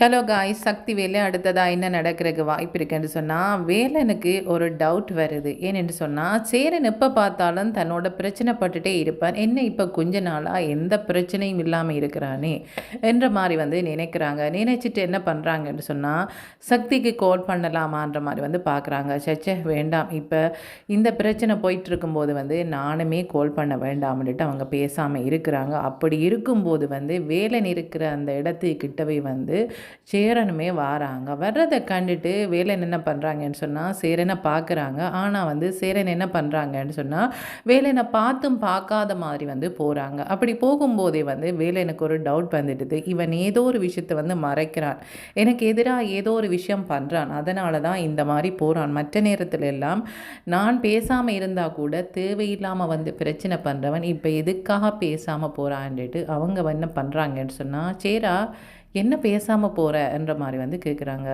Hello காய் சக்தி வேலை அடுத்ததாக என்ன நடக்கிறதுக்கு வாய்ப்பு இருக்குன்னு சொன்னால் வேலனுக்கு ஒரு டவுட் வருது. ஏனென்று சொன்னால் சேரன் எப்போ பார்த்தாலும் தன்னோட பிரச்சனைப்பட்டுட்டே இருப்பான். என்ன இப்போ கொஞ்ச நாளாக எந்த பிரச்சனையும் இல்லாமல் இருக்கிறானே என்ற மாதிரி வந்து நினைக்கிறாங்க. நினைச்சிட்டு என்ன பண்ணுறாங்கன்னு சொன்னால் சக்திக்கு கால் பண்ணலாமான்ற மாதிரி வந்து பார்க்குறாங்க. சச்சே வேண்டாம். இப்போ இந்த பிரச்சனை போயிட்டுருக்கும்போது வந்து நானுமே கால் பண்ண வேண்டாம்னுட்டு அவங்க பேசாமல் இருக்கிறாங்க. அப்படி இருக்கும்போது வந்து வேலன் இருக்கிற அந்த இடத்துக்கிட்டவே வந்து சேரனுமே வாராங்க. வர்றதை கண்டுட்டு வேலன் என்ன பண்ணுறாங்கன்னு சொன்னால் சேரனை பார்க்குறாங்க. ஆனால் வந்து சேரன் என்ன பண்ணுறாங்கன்னு சொன்னால் வேலனை பார்த்தும் பார்க்காத மாதிரி வந்து போகிறாங்க அப்படி போகும்போதே வந்து வேலனுக்கு ஒரு டவுட் வந்துடுது. இவன் ஏதோ ஒரு விஷயத்தை வந்து மறைக்கிறான். எனக்கு எதிராக ஏதோ ஒரு விஷயம் பண்ணுறான் அதனால தான் இந்த மாதிரி போகிறான் மற்ற நேரத்தில் எல்லாம் நான் பேசாமல் இருந்தால் கூட தேவையில்லாமல் வந்து பிரச்சனை பண்ணுறவன் இப்போ எதுக்காக பேசாமல் போகிறான்ட்டு அவங்க என்ன பண்ணுறாங்கன்னு சொன்னால் சேரா என்ன பேசாமல் போகிற என்ற மாதிரி வந்து கேட்குறாங்க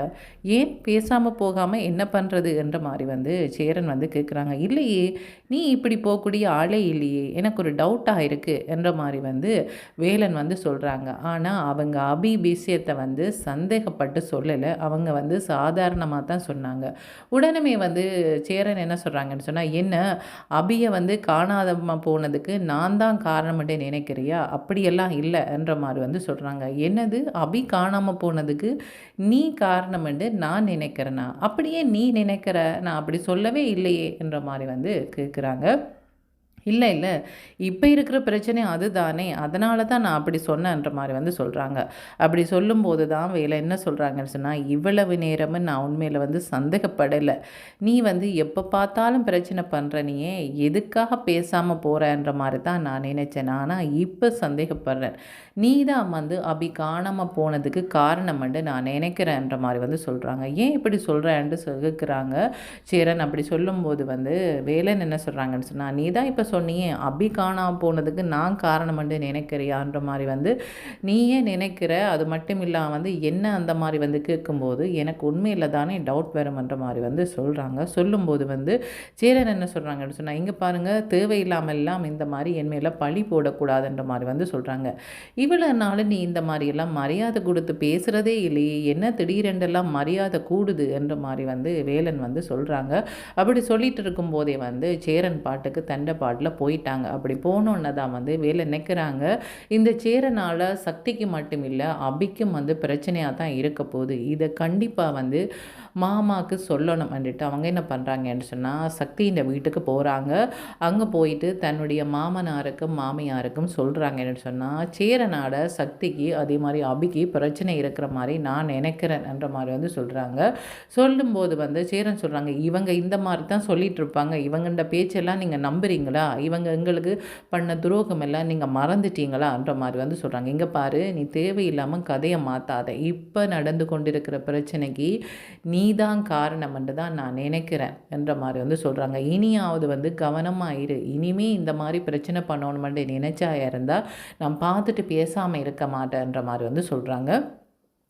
ஏன் பேசாமல் போகாமல் என்ன பண்ணுறது என்ற மாதிரி வந்து சேரன் வந்து கேட்குறாங்க இல்லையே நீ இப்படி போகக்கூடிய ஆளே இல்லையே எனக்கு ஒரு டவுட்டாக இருக்குது என்ற மாதிரி வந்து வேலன் வந்து சொல்கிறாங்க ஆனால் அவங்க அபி விஷயத்தை வந்து சந்தேகப்பட்டு சொல்லலை. அவங்க வந்து சாதாரணமாக தான் சொன்னாங்க. உடனே வந்து சேரன் என்ன சொல்கிறாங்கன்னு சொன்னால் என்ன அபியை வந்து காணாதமாக போனதுக்கு நான் தான் காரணம்ட்டு நினைக்கிறியா? அப்படியெல்லாம் இல்லை என்ற மாதிரி வந்து சொல்கிறாங்க என்னது? அபி காணாமல் போனதுக்கு நீ காரணம்னு நான் நினைக்கிறேனா? அப்படியே நீ நினைக்கிற? நான் அப்படி சொல்லவே இல்லையே என்ற மாதிரி வந்து கேட்குறாங்க இல்லை இல்லை. இப்போ இருக்கிற பிரச்சனை அதுதானே. அதனால தான் நான் அப்படி சொன்னேன்ற மாதிரி வந்து சொல்கிறாங்க அப்படி சொல்லும்போது தான் வேலை என்ன சொல்கிறாங்கன்னு சொன்னால் இவ்வளவு நேரமும் நான் உண்மையில் வந்து சந்தேகப்படலை. நீ வந்து எப்போ பார்த்தாலும் பிரச்சனை பண்ணுற நீயே எதுக்காக பேசாமல் போகிறன்ற மாதிரி தான் நான் நினச்சேன். ஆனால் இப்போ சந்தேகப்படுறேன். நீ தான் வந்து அபி காணாமல் போனதுக்கு காரணம்னு நான் நினைக்கிறேன்ற மாதிரி வந்து சொல்கிறாங்க ஏன் இப்படி சொல்கிறேன்ட்டு சொல்லிக்கிறாங்க சேரன் அப்படி சொல்லும்போது வந்து வேலைன்னு என்ன சொல்கிறாங்கன்னு சொன்னால் நீ தான் இப்போ சொன்னியே அபி காணாமல் போனதுக்கு நான் காரணம்னு நினைக்கிறியான்ற மாதிரி வந்து நீயே நினைக்கிற அது மட்டும் இல்லாமல் வந்து என்ன அந்த மாதிரி வந்து கேட்கும்போது எனக்கு உண்மையில் தானே டவுட் வரும்ன்ற மாதிரி வந்து சொல்கிறாங்க சொல்லும்போது வந்து சேரன் என்ன சொல்கிறாங்கன்னு சொன்னால் இங்கே பாருங்கள் தேவையில்லாமல்லாம் இந்த மாதிரி என் மேலே பழி போடக்கூடாதுன்ற மாதிரி வந்து சொல்கிறாங்க இவ்வளோ நாள் நீ இந்த மாதிரியெல்லாம் மரியாதை கொடுத்து பேசுகிறதே இல்லையே என்ன திடீரென்றெல்லாம் மரியாதை கூடுது என்ற மாதிரி வந்து வேலன் வந்து சொல்கிறாங்க அப்படி சொல்லிட்டு இருக்கும்போதே வந்து சேரன் பாட்டுக்கு தண்டை பாட்டு பாட்டில் போயிட்டாங்க. அப்படி போனோன்னு தான் வந்து வேலை நினைக்கிறாங்க. இந்த சேரனால் சக்திக்கு மட்டும் இல்லை அபிக்கும் வந்து பிரச்சனையாக தான் இருக்க போகுது. இதை கண்டிப்பாக வந்து மாமாவுக்கு சொல்லணும் வந்துட்டு அவங்க என்ன பண்ணுறாங்கன்னு சொன்னால் சக்தி இந்த வீட்டுக்கு போகிறாங்க அங்கே போயிட்டு தன்னுடைய மாமனாருக்கும் மாமியாருக்கும் சொல்கிறாங்கன்னு சொன்னால் சேரனாட சக்திக்கு அதே மாதிரி அபிக்கு பிரச்சனை இருக்கிற மாதிரி நான் நினைக்கிறேன் என்ற மாதிரி வந்து சொல்கிறாங்க சொல்லும்போது வந்து சேரன் சொல்கிறாங்க இவங்க இந்த மாதிரி தான் சொல்லிகிட்டு இருப்பாங்க இவங்கண்ட பேச்செல்லாம் நீங்கள் நம்புறீங்களா? இவங்க எங்களுக்கு பண்ண துரோகம் எல்லாம் நீங்கள் மறந்துட்டீங்களான்ற மாதிரி வந்து சொல்கிறாங்க இங்கே பாரு நீ தேவையில்லாமல் கதையை மாற்றாத இப்போ நடந்து கொண்டிருக்கிற பிரச்சனைக்கு நீ தான் காரணம்ன்று தான் நான் நினைக்கிறேன் என்ற மாதிரி வந்து சொல்கிறாங்க இனியாவது வந்து கவனமாக இரு. இனிமே இந்த மாதிரி பிரச்சனை பண்ணணுமென்று நினச்சா இருந்தால் நான் பார்த்துட்டு பேசாமல் இருக்க மாட்டேன்ற மாதிரி வந்து சொல்கிறாங்க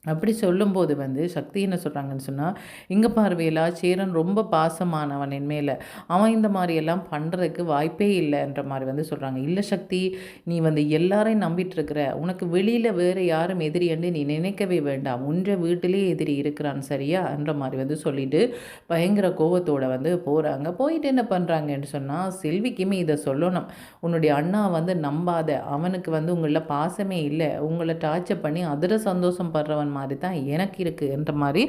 அப்படி சொல்லும்போது வந்து சக்தி என்ன சொல்கிறாங்கன்னு சொன்னால் இங்கே பார்வையிலா சேரன் ரொம்ப பாசமானவன் என் மேலே. அவன் இந்த மாதிரியெல்லாம் பண்ணுறதுக்கு வாய்ப்பே இல்லைன்ற மாதிரி வந்து சொல்கிறாங்க இல்லை சக்தி நீ வந்து எல்லாரையும் நம்பிட்டுருக்கிற. உனக்கு வெளியில் வேறு யாரும் எதிரியன்னு நீ நினைக்கவே வேண்டாம். உன்ற வீட்டிலே எதிரி இருக்கிறான் சரியா? என்ற மாதிரி வந்து சொல்லிட்டு பயங்கர கோபத்தோடு வந்து போகிறாங்க போயிட்டு என்ன பண்ணுறாங்கன்னு சொன்னால் செல்விக்குமே இதை சொல்லணும். உன்னுடைய அண்ணா வந்து நம்பாத. அவனுக்கு வந்து உங்களில் பாசமே இல்லை. உங்களை டார்ச்சர் பண்ணி அதில் சந்தோஷம் படுறவன் மாதிரி தான் எனக்கு இருக்குது என்ற மாதிரி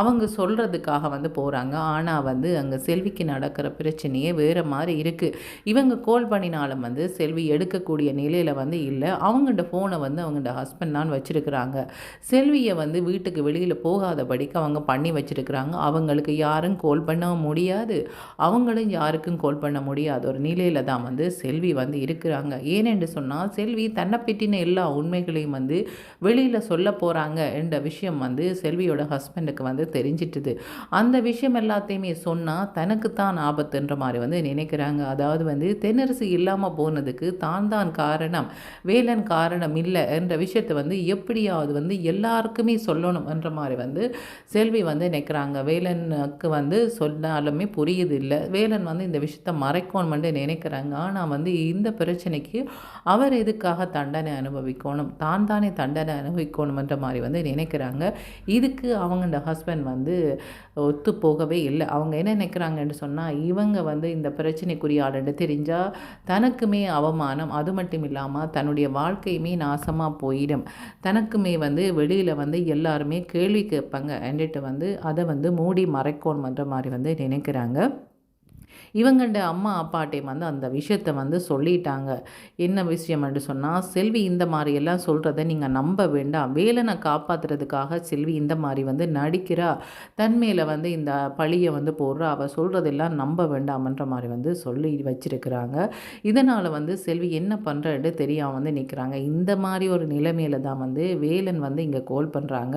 அவங்க சொல்கிறதுக்காக வந்து போகிறாங்க ஆனால் வந்து அங்கே செல்விக்கு நடக்கிற பிரச்சனையே வேறு மாதிரி இருக்குது இவங்க கோல் பண்ணினாலும் வந்து செல்வி எடுக்கக்கூடிய நிலையில் வந்து இல்லை. அவங்கள்ட ஃபோனை வந்து அவங்கள்ட ஹஸ்பண்ட் தான் வச்சுருக்குறாங்க. செல்வியை வந்து வீட்டுக்கு வெளியில் போகாதபடிக்கு அவங்க பண்ணி வச்சுருக்கிறாங்க. அவங்களுக்கு யாரும் கால் பண்ண முடியாது. அவங்களும் யாருக்கும் கோல் பண்ண முடியாது ஒரு நிலையில் தான் வந்து செல்வி வந்து இருக்கிறாங்க. ஏனென்று சொன்னால் செல்வி தன்னை பற்றின எல்லா உண்மைகளையும் வந்து வெளியில் சொல்ல போகிறாங்க என்ற விஷயம் வந்து செல்வியோட ஹஸ்பண்டுக்கு வந்து தெரிஞ்சிட்டுது. அந்த விஷயம் எல்லாத்தையுமே சொன்னால் தனக்குத்தான் ஆபத்துன்ற மாதிரி வந்து நினைக்கிறாங்க. அதாவது வந்து தென்னரசு இல்லாமல் போனதுக்கு தான் தான் காரணம் வேலன் காரணம் இல்லை என்ற விஷயத்தை வந்து எப்படியாவது வந்து எல்லாருக்குமே சொல்லணும் என்ற மாதிரி வந்து செல்வி வந்து நினைக்கிறாங்க. வேலனுக்கு வந்து சொன்னாலுமே புரியுது இல்லை வேலன் வந்து இந்த விஷயத்த மறைக்கணும்னு நினைக்கிறாங்க. ஆனால் வந்து இந்த பிரச்சனைக்கு அவர் எதுக்காக தண்டனை அனுபவிக்கணும்? தான் தானே தண்டனை அனுபவிக்கணுமன்ற மாதிரி வந்து நினைக்கிறாங்க. இதுக்கு அவங்க இந்த ஹஸ்பண்ட் வந்து ஒத்து போகவே இல்லை. அவங்க என்ன நினைக்கிறாங்கன்னு சொன்னால் இவங்க வந்து இந்த பிரச்சனைக்குரிய ஆளுன்னு தெரிஞ்சால் தனக்குமே அவமானம். அது மட்டும் இல்லாமல் தன்னுடைய வாழ்க்கையுமே நாசமாக போயிடும். தனக்குமே வந்து வெளியில் வந்து எல்லாருமே கேள்வி கேட்பாங்க. என்றிட்டு வந்து அதை வந்து மூடி மறைக்கணுமன்ற மாதிரி வந்து நினைக்கிறாங்க. இவங்கள்ட அம்மா அப்பாட்டையும் வந்து அந்த விஷயத்தை வந்து சொல்லிட்டாங்க. என்ன விஷயம் என்று சொன்னால் செல்வி இந்த மாதிரியெல்லாம் சொல்கிறத நீங்கள் நம்ப வேண்டாம். வேலனை காப்பாற்றுறதுக்காக செல்வி இந்த மாதிரி வந்து நடிக்கிறா. தன்மையில் வந்து இந்த பழியை வந்து போடுறா. அவள் சொல்கிறதெல்லாம் நம்ப வேண்டாம்ன்ற மாதிரி வந்து சொல்லி வச்சிருக்கிறாங்க. இதனால் வந்து செல்வி என்ன பண்ணுறன்னு தெரியாமல் வந்து நிற்கிறாங்க இந்த மாதிரி ஒரு நிலைமையில தான் வந்து வேலன் வந்து இங்கே கோல் பண்ணுறாங்க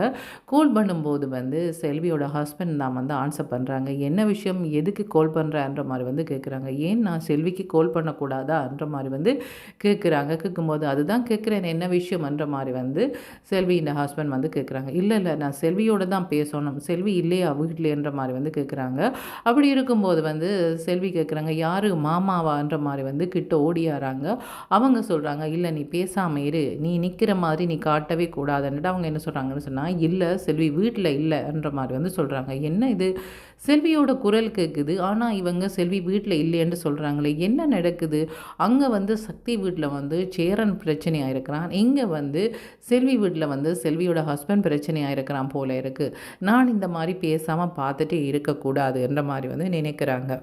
கோல் பண்ணும்போது வந்து செல்வியோட ஹஸ்பண்ட் தான் வந்து ஆன்சர் பண்ணுறாங்க என்ன விஷயம்? எதுக்கு கோல் பண்ணுறன்ற மாதிரி வந்து கேட்குறாங்க ஏன் நான் செல்விக்கு கால் பண்ணக்கூடாதான்ற மாதிரி வந்து கேட்குறாங்க கேட்கும்போது அதுதான் கேட்குறேன் என்ன விஷயம்ன்ற மாதிரி வந்து செல்வி இந்த ஹஸ்பண்ட் வந்து கேட்குறாங்க இல்லை இல்லை. நான் செல்வியோட தான் பேசணும். செல்வி இல்லையா? வீட்டிலேன்ற மாதிரி வந்து கேட்குறாங்க அப்படி இருக்கும்போது வந்து செல்வி கேட்குறாங்க யார்? மாமாவான்ற மாதிரி வந்து கிட்ட ஓடியாராங்க அவங்க சொல்கிறாங்க இல்லை நீ பேசாமல் இரு. நீ நிற்கிற மாதிரி நீ காட்டவே கூடாதுன்னுட்டு அவங்க என்ன சொல்கிறாங்கன்னு சொன்னால் இல்லை செல்வி வீட்டில் இல்லைன்ற மாதிரி வந்து சொல்கிறாங்க என்ன இது? செல்வியோட குரல் கேட்குது ஆனால் இவங்க செல்வி வீட்டில் இல்லைன்னு சொல்கிறாங்களே என்ன நடக்குது? அங்கே வந்து சக்தி வீட்டில் வந்து சேரன் பிரச்சனையாக இருக்கிறான் இங்கே வந்து செல்வி வீட்டில் வந்து செல்வியோட ஹஸ்பண்ட் பிரச்சனையாக இருக்கிறான் போல இருக்குது நான் இந்த மாதிரி பேசாமல் பார்த்துட்டு இருக்கக்கூடாது என்ற மாதிரி வந்து நினைக்கிறாங்க.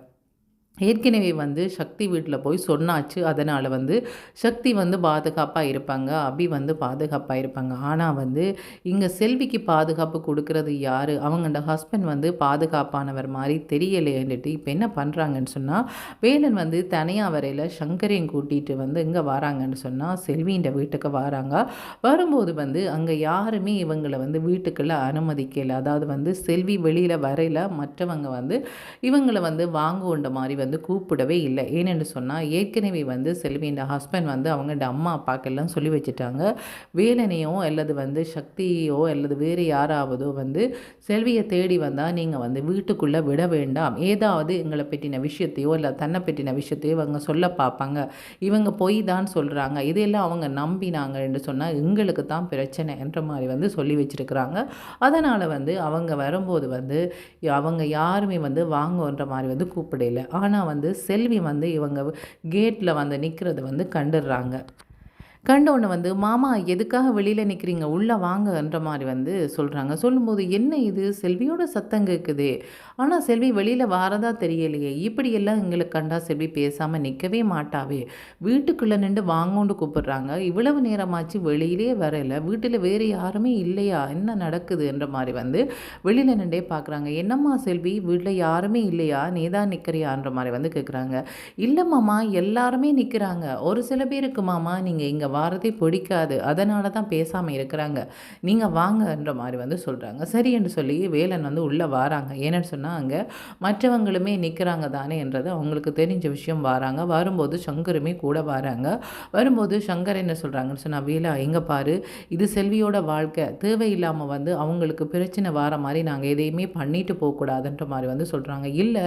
ஏற்கனவே வந்து சக்தி வீட்டில் போய் சொன்னாச்சு. அதனால் வந்து சக்தி வந்து பாதுகாப்பாக இருப்பாங்க. அபி வந்து பாதுகாப்பாக இருப்பாங்க. ஆனால் வந்து இங்கே செல்விக்கு பாதுகாப்பு கொடுக்கறது யார்? அவங்களோட ஹஸ்பண்ட் வந்து பாதுகாப்பானவர் மாதிரி தெரியலையேன்னுட்டு இப்போ என்ன பண்ணுறாங்கன்னு சொன்னால் வேலன் வந்து தனியாக வரையில் சங்கரையும் கூட்டிகிட்டு வந்து இங்கே வராங்கன்னு சொன்னால் செல்வின்ற வீட்டுக்கு வராங்க. வரும்போது வந்து அங்கே யாருமே இவங்களை வந்து வீட்டுக்குள்ளே அனுமதிக்கலை. அதாவது வந்து செல்வி வெளியில் வரையில் மற்றவங்க வந்து இவங்களை வந்து வாங்குன்ற மாதிரி வந்து கூப்பிடவே இல்லை. ஏனென்று சொன்னால் ஏற்கனவே வந்து செல்வியின் ஹஸ்பண்ட் வந்து அவங்கள்ட அம்மா அப்பாக்கெல்லாம் சொல்லி வச்சுட்டாங்க. வேலனையோ அல்லது வந்து சக்தியோ அல்லது வேறு யாராவதோ வந்து செல்வியை தேடி வந்தால் நீங்கள் வந்து வீட்டுக்குள்ளே விட வேண்டாம். ஏதாவது எங்களை பற்றின விஷயத்தையோ இல்லை தன்னை பற்றின விஷயத்தையோ அவங்க சொல்ல பார்ப்பாங்க. இவங்க பொய் தான் சொல்கிறாங்க. இதையெல்லாம் அவங்க நம்பினாங்க என்று சொன்னால் எங்களுக்கு தான் பிரச்சனை என்ற மாதிரி வந்து சொல்லி வச்சுருக்கிறாங்க. அதனால் வந்து அவங்க வரும்போது வந்து அவங்க யாருமே வந்து வாங்கன்ற மாதிரி வந்து கூப்பிடல. ஆனால் ஆனால் வந்து செல்வி வந்து இவங்க கேட்டில் வந்து நிற்கிறது வந்து கண்டுடுறாங்க கண்டவுடனே வந்து மாமா எதுக்காக வெளியில் நிற்கிறீங்க உள்ளே வாங்கன்ற மாதிரி வந்து சொல்கிறாங்க சொல்லும்போது என்ன இது? செல்வியோட சத்தம் கேட்குது ஆனால் செல்வி வெளியில் வாரதா தெரியலையே. இப்படியெல்லாம் எங்களுக்கு கண்டா செல்வி பேசாமல் நிற்கவே மாட்டாவே. வீட்டுக்குள்ளே நின்று வாங்கோண்டு கூப்பிடுறாங்க. இவ்வளவு நேரமாச்சு வெளியிலே வரல. வீட்டில் வேறு யாருமே இல்லையா? என்ன நடக்குதுன்ற மாதிரி வந்து வெளியில் நின்றே பார்க்குறாங்க என்னம்மா செல்வி வீட்டில் யாருமே இல்லையா? நீ தான் நிற்கிறியான்ற மாதிரி வந்து கேட்குறாங்க இல்லை மாமா எல்லாருமே நிற்கிறாங்க ஒரு சில பேருக்கு மாமா நீங்கள் இங்கே வாரதே பிடிக்காது. அதனால தான் பேசாமல் இருக்கிறாங்க. நீங்கள் வாங்கன்ற மாதிரி வந்து சொல்கிறாங்க சரி என்று சொல்லி வேலன் வந்து உள்ளே வாராங்க. ஏன்னு சொன்னால் அங்கே மற்றவங்களுமே நிற்கிறாங்க தானே என்றது அவங்களுக்கு தெரிஞ்ச விஷயம் வராங்க. வரும்போது சங்கருமே கூட வராங்க. வரும்போது சங்கர் என்ன சொல்கிறாங்கன்னு சொன்னால் வேலா எங்கே பாரு. இது செல்வியோட வாழ்க்கை. தேவையில்லாமல் வந்து அவங்களுக்கு பிரச்சனை வர மாதிரி நாங்கள் எதையுமே பண்ணிட்டு போகக்கூடாதுன்ற மாதிரி வந்து சொல்கிறாங்க இல்லை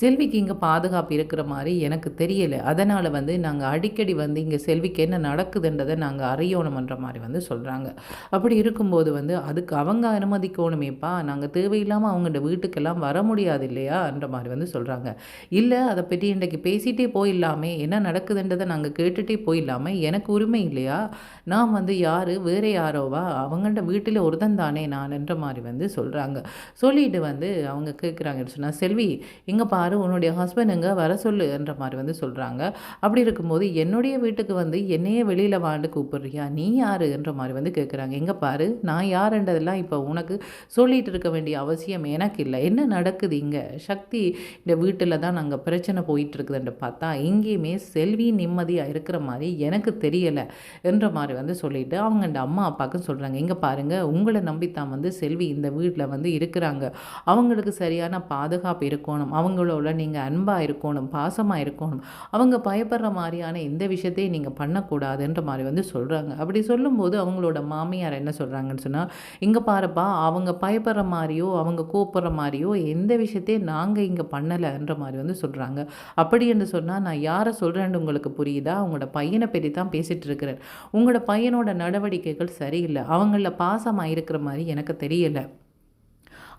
செல்விக்கு இங்கே பாதுகாப்பு இருக்கிற மாதிரி எனக்கு தெரியலை. அதனால் வந்து நாங்கள் அடிக்கடி வந்து இங்கே செல்விக்கு என்ன நடக்குது இருக்குதுன்றதை நாங்கள் அறியணுமன்ற மாதிரி வந்து சொல்கிறாங்க அப்படி இருக்கும்போது வந்து அதுக்கு அவங்க அனுமதிக்கணுமேப்பா நாங்கள் தேவையில்லாமல் அவங்கள்ட வீட்டுக்கெல்லாம் வர முடியாது இல்லையான்ற மாதிரி வந்து சொல்கிறாங்க இல்லை அதை பற்றி இன்றைக்கு பேசிகிட்டே போயிடலாமே என்ன நடக்குதுன்றதை நாங்கள் கேட்டுகிட்டே போயிடலாமே எனக்கு உரிமை இல்லையா? நான் வந்து யார்? வேறு யாரோவா? அவங்கள்ட வீட்டில் ஒருத்தன் தானே நான் என்ற மாதிரி வந்து சொல்கிறாங்க சொல்லிட்டு வந்து அவங்க கேட்குறாங்க சொன்னால் செல்வி இங்கே பாரு உன்னுடைய ஹஸ்பண்ட் எங்கே? வர சொல்லுன்ற மாதிரி வந்து சொல்கிறாங்க அப்படி இருக்கும்போது என்னுடைய வீட்டுக்கு வந்து என்னையே வெளியில் வெளியில் வாண்டு கூப்பிட்றியா? நீ யார்? என்ற மாதிரி வந்து கேட்குறாங்க எங்கே பாரு நான் யாருன்றதெல்லாம் இப்போ உனக்கு சொல்லிகிட்டு இருக்க வேண்டிய அவசியம் எனக்கு இல்லை என்ன நடக்குது இங்கே? சக்தி இந்த வீட்டில் தான் நாங்கள் பிரச்சனை போயிட்டுருக்குதுன்ற பார்த்தா எங்கேயுமே செல்வி நிம்மதியாக இருக்கிற மாதிரி எனக்கு தெரியலை என்ற மாதிரி வந்து சொல்லிவிட்டு அவங்க இந்த அம்மா அப்பாவுக்கும் சொல்கிறாங்க எங்கே பாருங்கள் உங்களை நம்பித்தான் வந்து செல்வி இந்த வீட்டில் வந்து இருக்கிறாங்க. அவங்களுக்கு சரியான பாதுகாப்பு இருக்கணும். அவங்களோட நீங்கள் அன்பாக இருக்கணும் பாசமாக இருக்கணும். அவங்க பயப்படுற மாதிரியான எந்த விஷயத்தையும் நீங்கள் பண்ணக்கூடாதுன்னு பண்ணக்கூடாதுன்ற மாதிரி வந்து சொல்கிறாங்க அப்படி சொல்லும்போது அவங்களோட மாமியார் என்ன சொல்கிறாங்கன்னு சொன்னால் இங்கே பாருப்பா அவங்க பயப்படுற மாதிரியோ அவங்க கூப்பிட்ற மாதிரியோ எந்த விஷயத்தையும் நாங்கள் இங்கே பண்ணலைன்ற மாதிரி வந்து சொல்கிறாங்க அப்படி என்று சொன்னால் நான் யாரை சொல்கிறேன்னு உங்களுக்கு புரியுதா? அவங்களோட பையனை பற்றி தான் பேசிகிட்டு இருக்கிறேன். உங்களோட பையனோட நடவடிக்கைகள் சரியில்லை. அவங்கள பாசமாக இருக்கிற மாதிரி எனக்கு தெரியலை.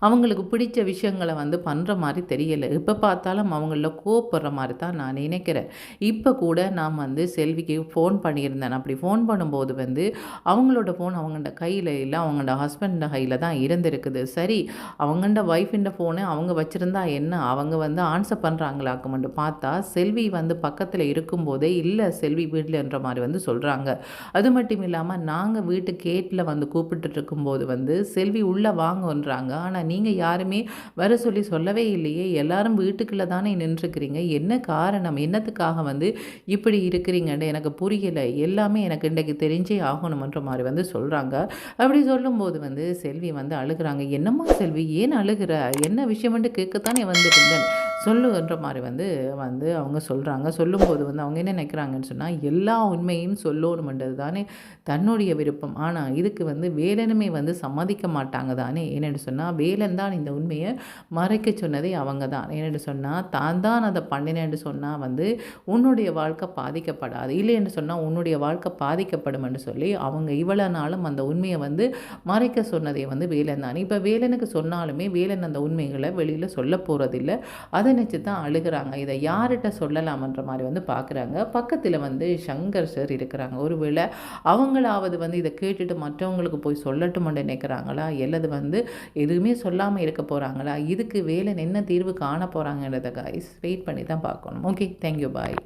அவங்களுக்கு பிடிச்ச விஷயங்களை வந்து பண்ணுற மாதிரி தெரியலை. இப்போ பார்த்தாலும் அவங்கள கோப்படுற மாதிரி தான் நான் நினைக்கிறேன். இப்போ கூட நான் வந்து செல்விக்கு ஃபோன் பண்ணியிருந்தேன். அப்படி ஃபோன் பண்ணும்போது வந்து அவங்களோட ஃபோன் அவங்களோட கையில் இல்லை அவங்களோட ஹஸ்பண்டோட கையில் தான் இருந்திருக்குது. சரி அவங்கள்ட ஒய்ஃபின் ஃபோனை அவங்க வச்சுருந்தா என்ன? அவங்க வந்து ஆன்சர் பண்ணுறாங்களாக்குமெண்டு பார்த்தா செல்வி வந்து பக்கத்தில் இருக்கும்போதே இல்லை செல்வி வீட்டில்ன்ற மாதிரி வந்து சொல்கிறாங்க அது மட்டும் இல்லாமல் நாங்கள் வீட்டு கேட்டில் வந்து கூப்பிட்டு இருக்கும்போது வந்து செல்வி உள்ளே வாங்கன்றாங்க. ஆனால் நீங்கள் யாருமே வர சொல்லி சொல்லவே இல்லையே. எல்லாரும் வீட்டுக்குள்ளே தானே நின்றுக்கிறீங்க. என்ன காரணம்? என்னத்துக்காக வந்து இப்படி இருக்கிறீங்கன்னு எனக்கு புரியலை. எல்லாமே எனக்கு இன்றைக்கு தெரிஞ்சே ஆகணுமன்ற மாதிரி வந்து சொல்கிறாங்க அப்படி சொல்லும்போது வந்து செல்வி வந்து அழுகிறாங்க. என்னம்மா செல்வி? ஏன் அழுகிற? என்ன விஷயம்ன்ட்டு கேட்கத்தானே வந்துட்டு இருந்தேன் சொல்லுன்ற மாதிரி வந்து வந்து அவங்க சொல்கிறாங்க சொல்லும்போது வந்து அவங்க என்ன நினைக்கிறாங்கன்னு சொன்னால் எல்லா உண்மையும் சொல்லணுமென்றது தானே தன்னுடைய விருப்பம். ஆனால் இதுக்கு வந்து வேலனுமே வந்து சம்மதிக்க மாட்டாங்க தானே. ஏனென்று சொன்னால் வேலன் தான் இந்த உண்மையை மறைக்க சொன்னதே அவங்க தான். ஏன்னு சொன்னால் தான் தான் அதை பண்ணினேன்னு சொன்னால் வந்து உன்னுடைய வாழ்க்கை பாதிக்கப்படாது. இல்லைன்னு சொன்னால் உன்னுடைய வாழ்க்கை பாதிக்கப்படும் என்று சொல்லி அவங்க இவ்வளோ நாளும் அந்த உண்மையை வந்து மறைக்க சொன்னதே வந்து வேலன் தான். இப்போ வேலனுக்கு சொன்னாலுமே வேலன் அந்த உண்மைகளை வெளியில் சொல்ல போகிறதில்ல அது நினச்சி தான் அழுகிறாங்க. இதை யார்கிட்ட சொல்லலாமன்ற மாதிரி வந்து பார்க்குறாங்க பக்கத்தில் வந்து சங்கர் சார் இருக்கிறாங்க. ஒருவேளை அவங்களாவது வந்து இதை கேட்டுட்டு மற்றவங்களுக்கு போய் சொல்லட்டும்னு நினைக்கிறாங்களா? அல்லது வந்து எதுவுமே சொல்லாமல் இருக்க போகிறாங்களா இதுக்கு வேலை என்ன தீர்வு காண போகிறாங்கன்றத கைஸ் வெயிட் பண்ணி தான் பார்க்கணும் ஓகே தேங்க்யூ பாய்